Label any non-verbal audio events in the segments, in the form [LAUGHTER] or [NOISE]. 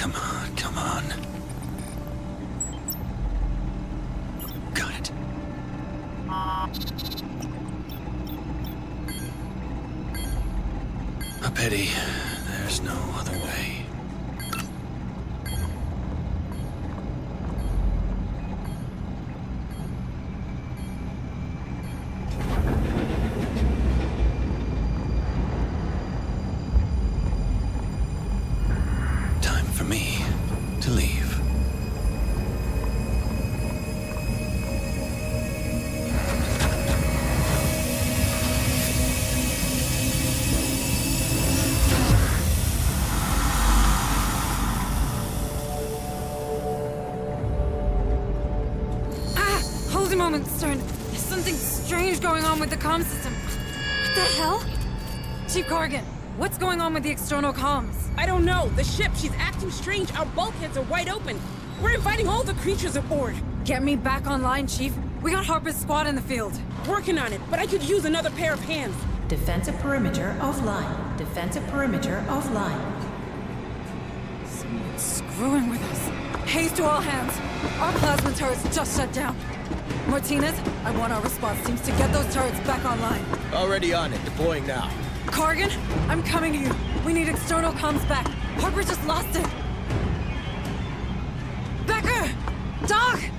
Come on, come on. Got it. A pity. There's no other way. On with the comm system. What the hell? Chief Corrigan, what's going on with the external comms? I don't know. The ship, she's acting strange. Our bulkheads are wide open. We're inviting all the creatures aboard. Get me back online, Chief. We got Harper's squad in the field. Working on it, but I could use another pair of hands. Defensive perimeter offline. Defensive perimeter offline. Someone's screwing with us. Haze to all hands. Our plasma turrets just shut down. Martinez, I want our response teams to get those turrets back online. Already on it, deploying now. Cargan, I'm coming to you. We need external comms back. Harper just lost it. Becker! Doc! [SIGHS]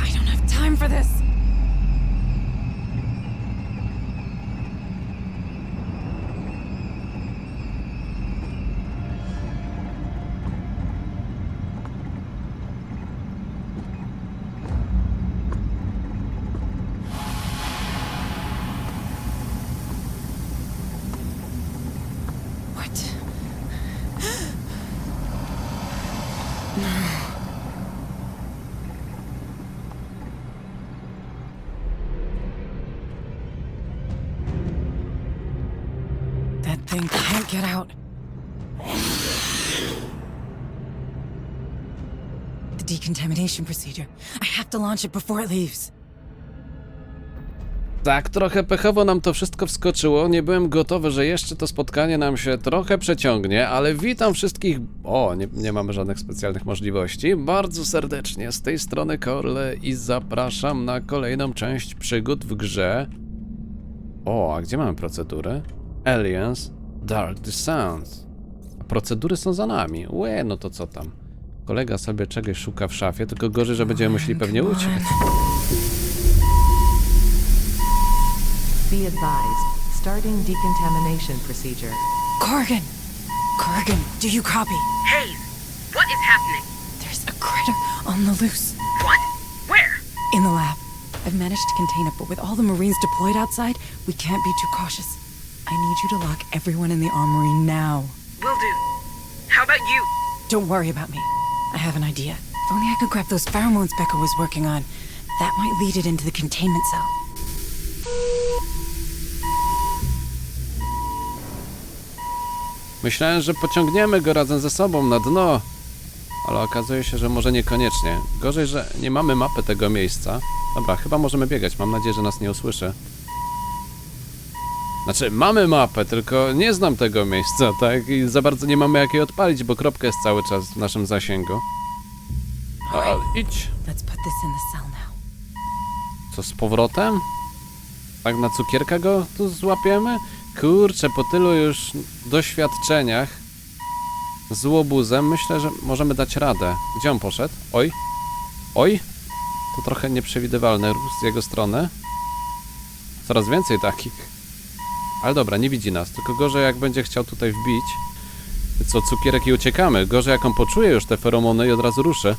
I don't have time for this. Thing can't get out. The decontamination procedure. I have to launch it before it leaves. Tak, trochę pechowo nam to wszystko wskoczyło. Nie byłem gotowy, że jeszcze to spotkanie nam się trochę przeciągnie, ale witam wszystkich. O, nie, nie mamy żadnych specjalnych możliwości. Bardzo serdecznie z tej strony Korle i zapraszam na kolejną część przygód w grze. O, a gdzie mamy procedury? Aliens Dark Descent. Procedury są za nami. Łe, no to co tam? Kolega sobie czegoś szuka w szafie, tylko gorzej, że będziemy musieli pewnie uciec. Be advised. Starting decontamination procedure. Corrigan! Corrigan, do you copy? Hayes, what is happening? There's a critter on the loose. What? Where? In the lab. I've managed to contain it, but with all the Marines deployed outside, we can't be too cautious. I need you to lock everyone in the armory now. Will do. How about you? Don't worry about me. I have an idea. If only I could grab those pheromones Becca was working on. That might lead it into the containment cell. Myślałem, że pociągniemy go razem ze sobą na dno, ale okazuje się, że może niekoniecznie. Gorzej, że nie mamy mapy tego miejsca. Dobra, chyba możemy biegać. Mam nadzieję, że nas nie usłyszy. Znaczy, mamy mapę, tylko nie znam tego miejsca, tak? I za bardzo nie mamy jak jej odpalić, bo kropka jest cały czas w naszym zasięgu. Ale idź. Co z powrotem? Tak na cukierka go tu złapiemy? Kurczę, po tylu już doświadczeniach z łobuzem myślę, że możemy dać radę. Gdzie on poszedł? Oj. Oj. To trochę nieprzewidywalny ruch z jego strony. Coraz więcej takich. Ale dobra, nie widzi nas. Tylko gorzej jak będzie chciał tutaj wbić. Co, cukierek i uciekamy. Gorzej jak on poczuje już te feromony i od razu ruszy.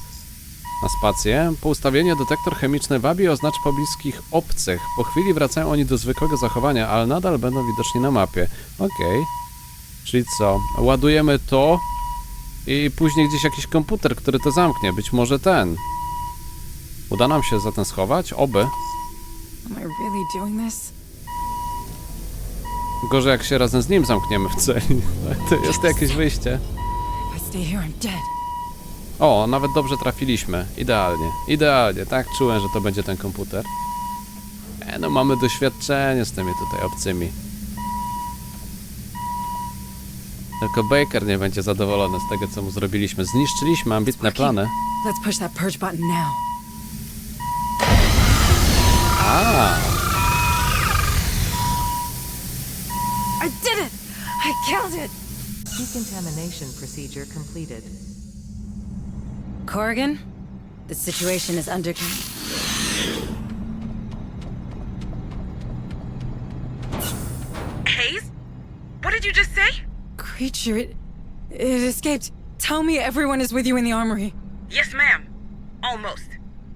Na spację. Po ustawieniu detektor chemiczny wabi oznacz pobliskich obcych. Po chwili wracają oni do zwykłego zachowania, ale nadal będą widoczni na mapie. Okej. Czyli co? Ładujemy to i później gdzieś jakiś komputer, który to zamknie. Być może ten. Uda nam się zatem schować? Oby. Am I really doing this? Gorzej jak się razem z nim zamkniemy w celi. [LAUGHS] To jest jakieś wyjście. O, nawet dobrze trafiliśmy. Idealnie. Idealnie. Tak czułem, że to będzie ten komputer. E, no mamy doświadczenie z tymi tutaj obcymi. Tylko Baker nie będzie zadowolony z tego, co mu zrobiliśmy. Zniszczyliśmy ambitne plany. Let's push that purge button now. A, killed it! Decontamination procedure completed. Corrigan, the situation is under control. Hayes? What did you just say? Creature, it, it escaped. Tell me everyone is with you in the armory. Yes, ma'am. Almost.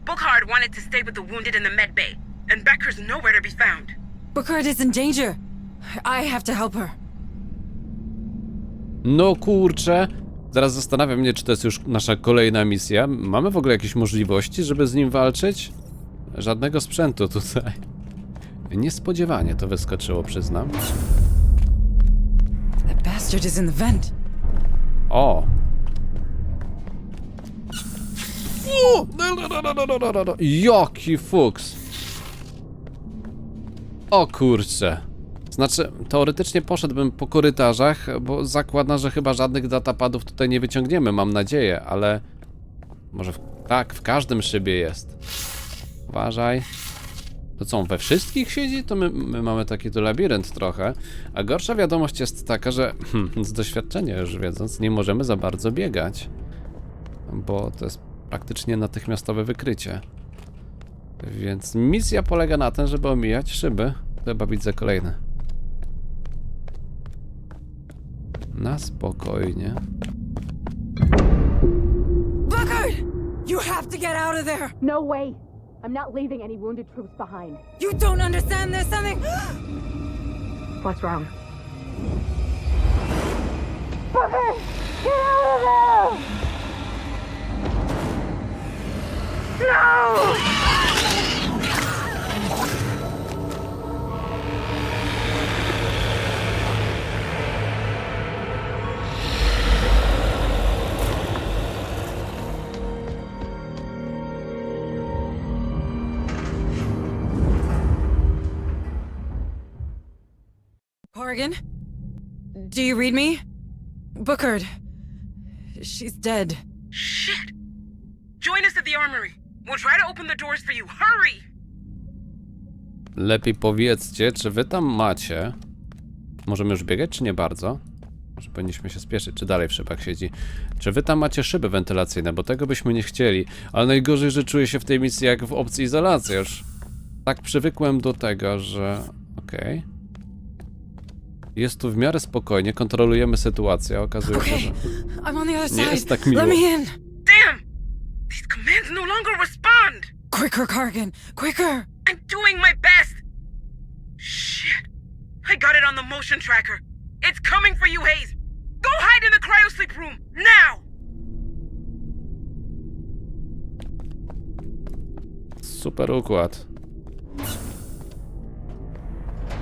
Bookhard wanted to stay with the wounded in the med bay, and Becker's nowhere to be found. Bookhart is in danger. I have to help her. No kurczę. Zaraz zastanawiam mnie, czy to jest już nasza kolejna misja. Mamy w ogóle jakieś możliwości, żeby z nim walczyć? Żadnego sprzętu tutaj. Niespodziewanie to wyskoczyło, przyznam. That bastard is in the vent. O! No. Jaki fuks! O kurczę. Znaczy, teoretycznie poszedłbym po korytarzach, bo zakładam, że chyba żadnych datapadów tutaj nie wyciągniemy, mam nadzieję, ale... Może w... tak, w każdym szybie jest. Uważaj. To co, we wszystkich siedzi? To my, my mamy taki tu labirynt trochę. A gorsza wiadomość jest taka, że hmm, [LAUGHS] z doświadczenia już wiedząc, nie możemy za bardzo biegać. Bo to jest praktycznie natychmiastowe wykrycie. Więc misja polega na tym, żeby omijać szyby. Chyba widzę kolejne. Na spokojnie. Bookhart! You have to get out of there! No way! I'm not leaving any wounded troops behind. You don't understand there's something. What's wrong? Corrigan? Do you read me? Bookhart. She's dead. Shit! Join us at the armory. We'll try to open the doors for you. Hurry! Lepiej powiedzcie, czy wy tam macie. Możemy już biegać, czy nie bardzo? Może powinniśmy się spieszyć, czy dalej w szybach siedzi. Czy wy tam macie szyby wentylacyjne, bo tego byśmy nie chcieli. Ale najgorzej, że czuję się w tej misji jak w opcji izolacji. Już tak przywykłem do tego, że. Okej. Jest tu w miarę spokojnie, kontrolujemy sytuację, a okazuje się, Okay, że. I'm on the other Nie side. jest tak miło. Let me in. Damn! These commands no longer respond! Quicker, Corrigan. Quicker. I'm doing my best! Shit! I got it on the motion tracker. It's coming for you, Hayes! Go hide in the cryosleep room! Now! Super układ.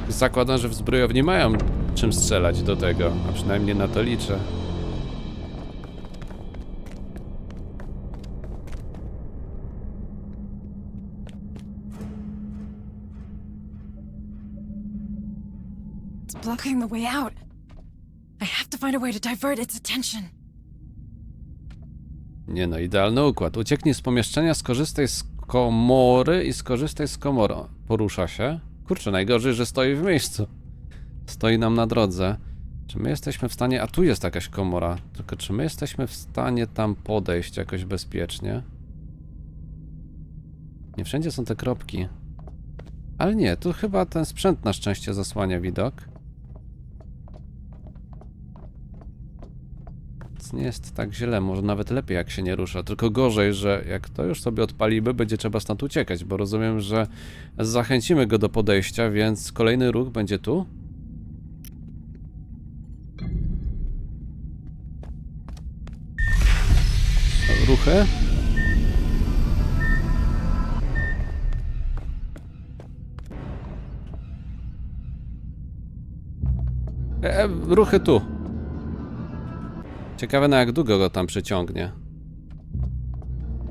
Zakładam, że w zbrojowni mają czym strzelać do tego, a przynajmniej na to liczę. It's blocking the way out. I have to find a way to divert its attention. Nie no, idealny układ. Ucieknij z pomieszczenia, skorzystaj z komory i skorzystaj z komory. Porusza się. Kurczę, najgorzej, że stoi w miejscu. Stoi nam na drodze. Czy my jesteśmy w stanie... A tu jest jakaś komora. Tylko czy my jesteśmy w stanie tam podejść jakoś bezpiecznie? Nie wszędzie są te kropki. Ale nie, tu chyba ten sprzęt na szczęście zasłania widok. Nie jest tak źle, może nawet lepiej jak się nie rusza, tylko gorzej, że jak to już sobie odpalimy, będzie trzeba stąd uciekać, bo rozumiem, że zachęcimy go do podejścia, więc kolejny ruch będzie tu. Ruchy. E, e, ruchy tu. Ciekawe na jak długo go tam przyciągnie.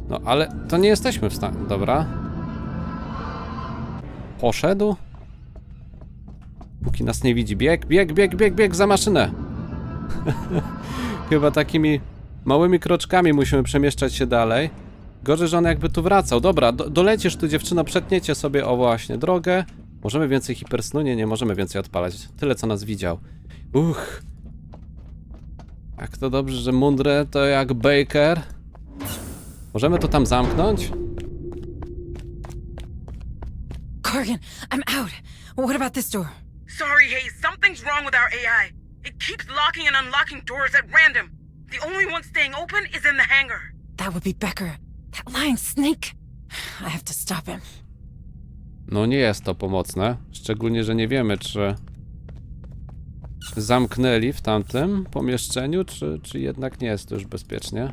No ale to nie jesteśmy w stanie. Dobra. Poszedł. Póki nas nie widzi. Bieg, bieg, bieg, bieg, bieg za maszynę. [LAUGHS] Chyba takimi małymi kroczkami musimy przemieszczać się dalej. Gorzej, że on jakby tu wracał. Dobra, do, dolecisz tu dziewczyno, przetniecie sobie o właśnie drogę. Możemy więcej hipersnu? Nie, nie możemy więcej odpalać. Tyle co nas widział. Uch. Jak to dobrze, że mądre to jak Baker. Możemy to tam zamknąć? Corgan, I'm out. What about this door? Sorry, Hayes, something's wrong with our AI. It keeps locking and unlocking doors at random. The only one staying open is in the hangar. That would be Becker. That lying snake. I have to stop him. No nie jest to pomocne. Szczególnie, że nie wiemy, czy zamknęli w tamtym pomieszczeniu, czy, czy jednak nie jest to już bezpiecznie.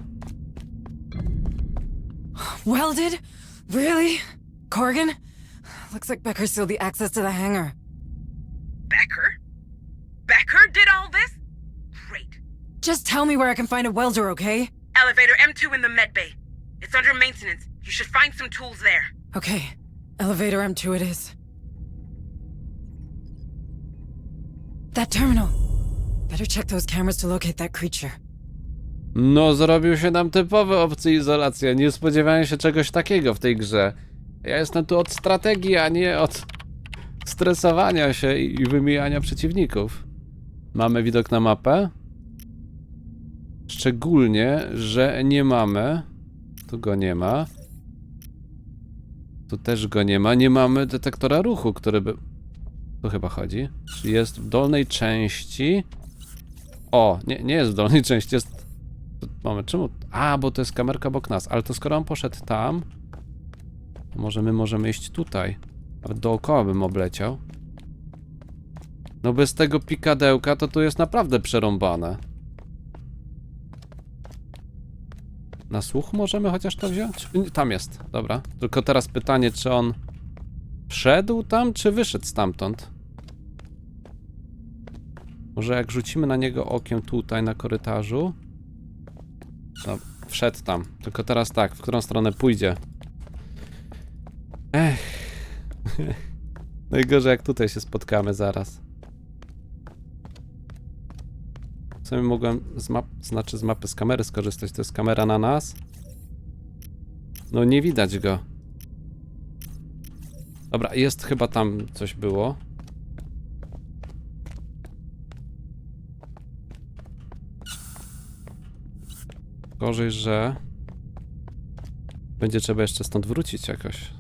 Welded? Really? Corgan? Looks like Becker sealed the access to the hangar. Becker? Becker did all this? Great. Just tell me where I can find a welder, okay? Elevator M2 in the med bay. It's under maintenance. You should find some tools there. Okay. Elevator M2 it is. That terminal. Better check those cameras to locate that creature. No, zrobił się nam typowy opcji izolacja. Nie spodziewałem się czegoś takiego w tej grze. Ja jestem tu od strategii, a nie od stresowania się i wymijania przeciwników. Mamy widok na mapę. Szczególnie, że nie mamy. Tu go nie ma. Tu też go nie ma. Nie mamy detektora ruchu, który by. Tu chyba chodzi. Czy jest w dolnej części? O, nie, nie jest w dolnej [LAUGHS] części, jest Mamy, czemu? A, bo to jest kamerka obok nas, ale to skoro on poszedł tam, to może my możemy iść tutaj. Nawet dookoła bym obleciał. No bez tego pikadełka to tu jest naprawdę przerąbane. Na słuch możemy chociaż to wziąć? Tam jest, dobra. Tylko teraz pytanie, czy on wszedł tam, czy wyszedł stamtąd? Może jak rzucimy na niego okiem tutaj na korytarzu, no, wszedł tam. Tylko teraz tak, w którą stronę pójdzie? Ech. [LAUGHS] Najgorzej jak tutaj się spotkamy zaraz. W sumie mogłem z map, znaczy z mapy z kamery skorzystać. To jest kamera na nas. No nie widać go. Dobra, jest chyba tam coś było. Gorzej, że będzie trzeba jeszcze stąd wrócić jakoś.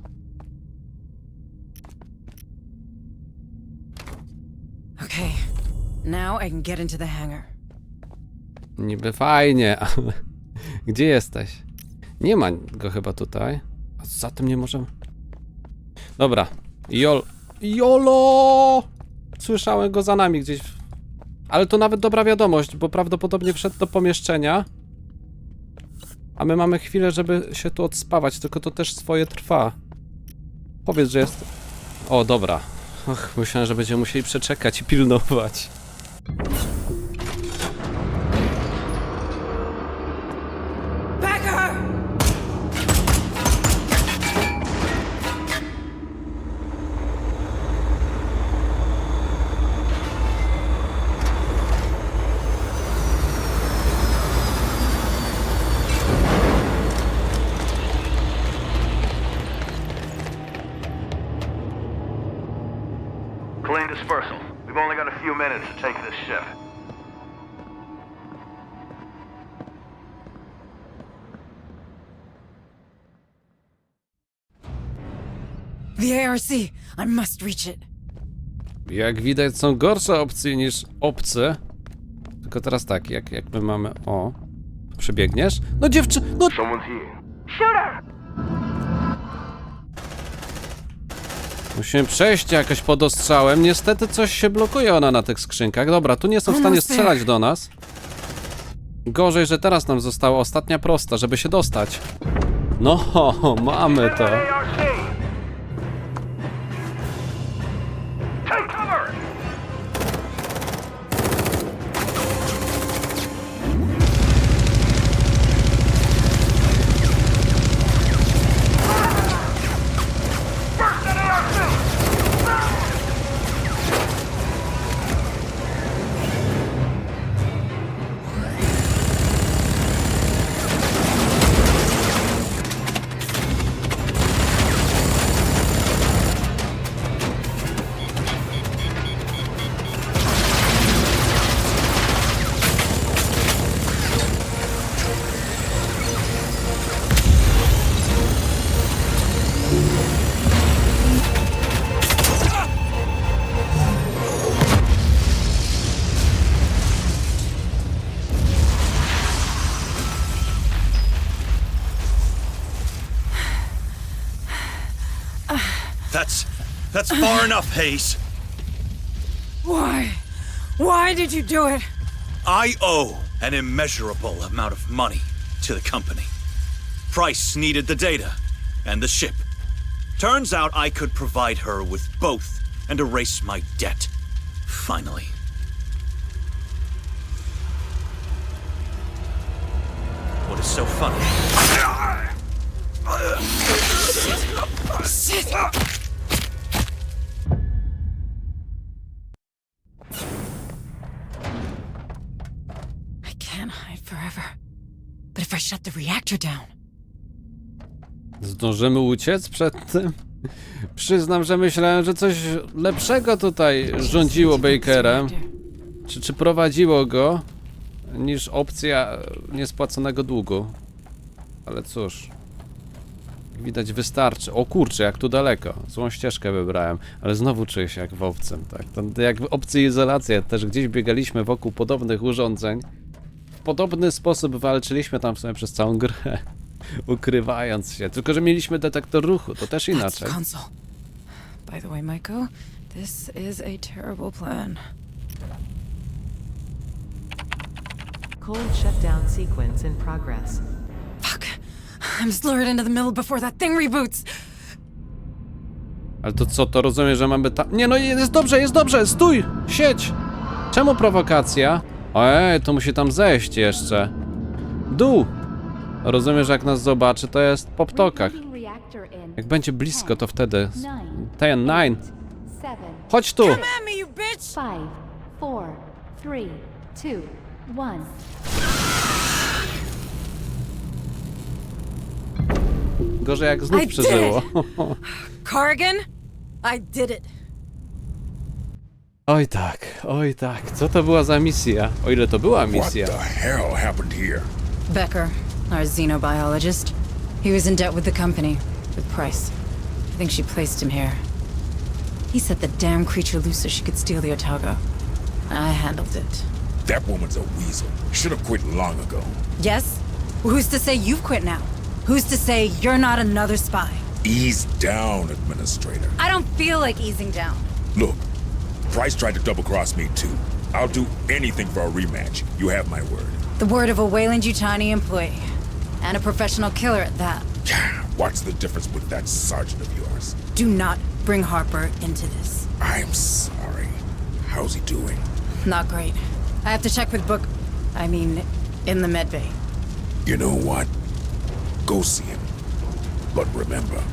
Okay. Now I can get into the hangar. Niby fajnie, [LAUGHS] ale gdzie jesteś? Nie ma go chyba tutaj. A za tym nie możemy. Dobra. Jol. Jolo! Słyszałem go za nami gdzieś. Ale to nawet dobra wiadomość, bo prawdopodobnie wszedł do pomieszczenia. A my mamy chwilę, żeby się tu odspawać, tylko to też swoje trwa. Powiedz, że jest. O, dobra. Och, myślałem, że będziemy musieli przeczekać i pilnować. I must reach it. Jak widać, są gorsze opcje niż obce. Tylko teraz tak, jak, jak my mamy. O. Przebiegniesz? No dziewczy. No. Someone's here. Musimy przejść jakoś pod ostrzałem. Niestety coś się blokuje ona na tych skrzynkach. Dobra, tu nie są w stanie strzelać do nas. Gorzej, że teraz nam została ostatnia prosta, żeby się dostać. No, [LAUGHS] mamy to. That's far [SIGHS] enough, Hayes. Why? Why did you do it? I owe an immeasurable amount of money to the company. Price needed the data and the ship. Turns out I could provide her with both and erase my debt. Finally. What is so funny? I shut the reactor down, Zdążymy uciec przed tym? Przyznam, że myślałem, że coś lepszego tutaj rządziło Bakerem. Czy, czy prowadziło go niż opcja niespłaconego długu. Ale cóż. Widać wystarczy. O kurczę, jak tu daleko. Złą ścieżkę wybrałem, ale znowu czuję się jak w owcem, tak? To jak w opcji izolacja też gdzieś biegaliśmy wokół podobnych urządzeń. W podobny sposób walczyliśmy tam w sumie przez całą grę. [LAUGHS] Ukrywając się. Tylko, że mieliśmy detektor ruchu, to też inaczej. console. By the way, Maiko, this is a terrible plan. Cold shutdown sequence in progress. Fuck. I'm lured into the middle before that thing reboots. Ale to co, to rozumiem, że mamy tam... Nie no, jest dobrze, jest dobrze, stój! Siedź! Czemu prowokacja? Ojej, to musi tam zejść jeszcze. Dół! Rozumiem, że jak nas zobaczy, to jest po ptokach. Jak będzie blisko, to wtedy... Ten, nine. Chodź tu! Five, four, three, two, one. Gorzej jak znów przeżyło. Corrigan, I did it. Oj tak, oj tak. Co to była za misja? O ile to była misja. What the hell happened here? Becker, our xenobiologist. He was in debt with the company, with Price. I think she placed him here. He set the damn creature loose so she could steal the Otago. I handled it. That woman's a weasel. Should have quit long ago. Yes? Who's to say you've quit now? Who's to say you're not another spy? Ease down, Administrator. I don't feel like easing down. Look, Price tried to double cross me too. I'll do anything for a rematch. You have my word. The word of a Wayland Yutani employee. And a professional killer at that. What's the difference with that sergeant of yours? Do not bring Harper into this. I'm sorry. How's he doing? Not great. I have to check with Book. I mean, in the medbay. You know what? Go see him. But remember,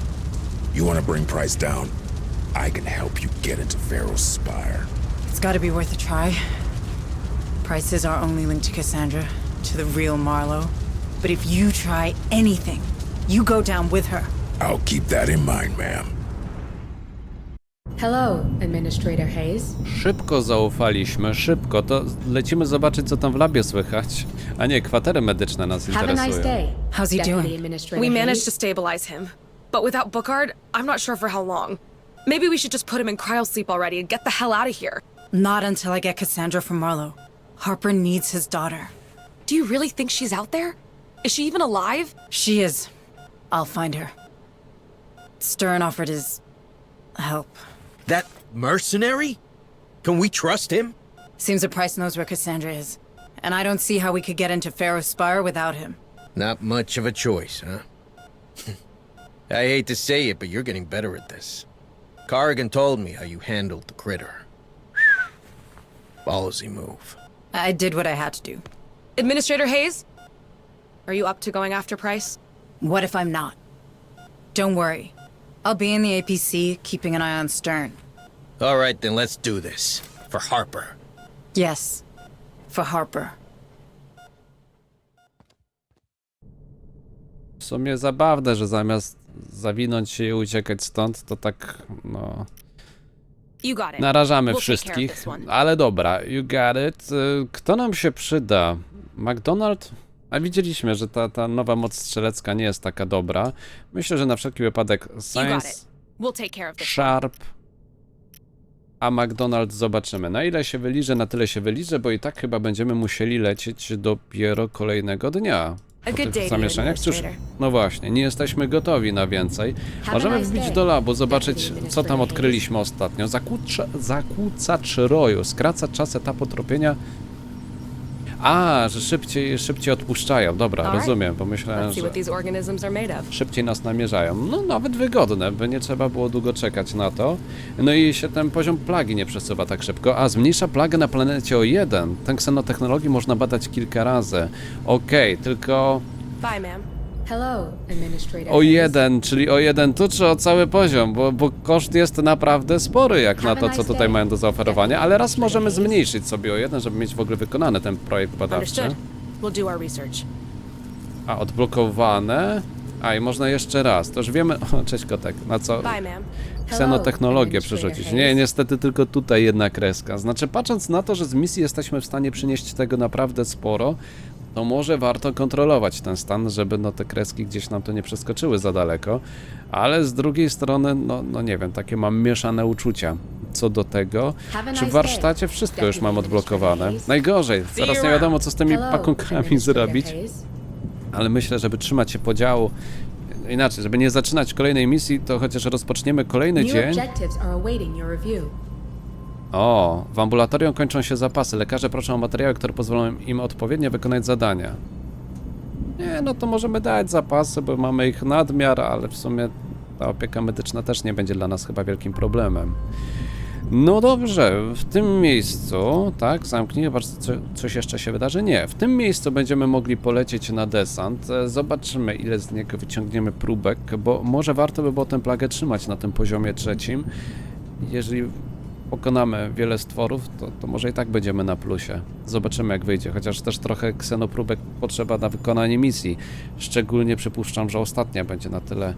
you want to bring Price down? I can help you get into Pharaoh's Spire. It's gotta be worth a try. Price is our only link to Cassandra, to the real Marlowe. But if you try anything, you go down with her. I'll keep that in mind, ma'am. Hello, Administrator Hayes. Szybko zaufaliśmy, szybko. To lecimy zobaczyć, co tam w labie słychać. A nie, kwatery medyczne nas Have a nice interesują. day. How's he Deputy doing? Administrator We managed Hayes. to stabilize him. But without Bookard, I'm not sure for how long. Maybe we should just put him in cryosleep already and get the hell out of here. Not until I get Cassandra from Marlowe. Harper needs his daughter. Do you really think she's out there? Is she even alive? She is. I'll find her. Stern offered his help. That mercenary? Can we trust him? Seems that Price knows where Cassandra is. And I don't see how we could get into Pharaoh's Spire without him. Not much of a choice, huh? [LAUGHS] I hate to say it, but you're getting better at this. Corrigan told me how you handled the critter. Ballsy move. I did what I had to do. Administrator Hayes? Are you up to going after Price? What if I'm not? Don't worry. I'll be in the APC, keeping an eye on Stern. All right, then let's do this. For Harper. Yes. For Harper. W sumie zabawne, że zamiast zawinąć się i uciekać stąd, to tak, no... Narażamy wszystkich, ale dobra, you got it. Y, Kto nam się przyda? McDonald? A widzieliśmy, że ta, ta nowa moc strzelecka nie jest taka dobra. Myślę, że na wszelki wypadek Science. Sharp, a McDonald zobaczymy. Na ile się wyliże, na tyle się wyliże, bo i tak chyba będziemy musieli lecieć dopiero kolejnego dnia. You, zamieszaniach. Cóż, no właśnie, nie jesteśmy gotowi na więcej. Możemy wbić do labu, zobaczyć, co tam odkryliśmy ostatnio. Zakłócz, zakłócacz roju, skraca czas etapu tropienia. A, że szybciej, szybciej odpuszczają. Dobra, rozumiem, bo myślałem, Let's see że szybciej nas namierzają. No nawet wygodne, by nie trzeba było długo czekać na to. No i się ten poziom plagi nie przesuwa tak szybko. A, zmniejsza plagę na planecie o jeden. Tę ksenotechnologię można badać kilka razy. Okej, tylko Bye, ma'am. O jeden, czyli o jeden tu, czy o cały poziom, bo, bo koszt jest naprawdę spory jak na to, co tutaj mają do zaoferowania, ale raz możemy zmniejszyć sobie o jeden, żeby mieć w ogóle wykonany ten projekt badawczy. A, odblokowane. A, i można jeszcze raz. To już wiemy... [LAUGHS] O, cześć kotek. Na co... Ksenotechnologię przerzucić. Nie, niestety tylko tutaj jedna kreska. Znaczy, patrząc na to, że z misji jesteśmy w stanie przynieść tego naprawdę sporo, to może warto kontrolować ten stan, żeby no te kreski gdzieś nam to nie przeskoczyły za daleko, ale z drugiej strony, no, no nie wiem, takie mam mieszane uczucia co do tego, czy w warsztacie wszystko już mam odblokowane. Najgorzej, teraz nie wiadomo co z tymi pakunkami zrobić. Ale myślę, żeby trzymać się podziału. Inaczej, żeby nie zaczynać kolejnej misji, to chociaż rozpoczniemy kolejny dzień. O, w ambulatorium kończą się zapasy. Lekarze proszą o materiały, które pozwolą im odpowiednio wykonać zadania. Nie, no to możemy dać zapasy, bo mamy ich nadmiar, ale w sumie ta opieka medyczna też nie będzie dla nas chyba wielkim problemem. No dobrze, w tym miejscu, tak, zamknij, chyba co, coś jeszcze się wydarzy. Nie, w tym miejscu będziemy mogli polecieć na desant. E, Zobaczymy, ile z niego wyciągniemy próbek, bo może warto by było tę plagę trzymać na tym poziomie trzecim. Jeżeli pokonamy wiele stworów, to, to może i tak będziemy na plusie. Zobaczymy, jak wyjdzie, chociaż też trochę ksenopróbek potrzeba na wykonanie misji. Szczególnie przypuszczam, że ostatnia będzie na tyle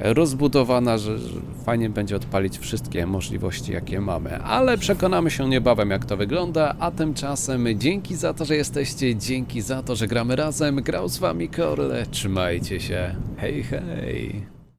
rozbudowana, że, że fajnie będzie odpalić wszystkie możliwości, jakie mamy. Ale przekonamy się niebawem, jak to wygląda, a tymczasem dzięki za to, że jesteście, dzięki za to, że gramy razem. Grał z wami Korle. Trzymajcie się. Hej, hej.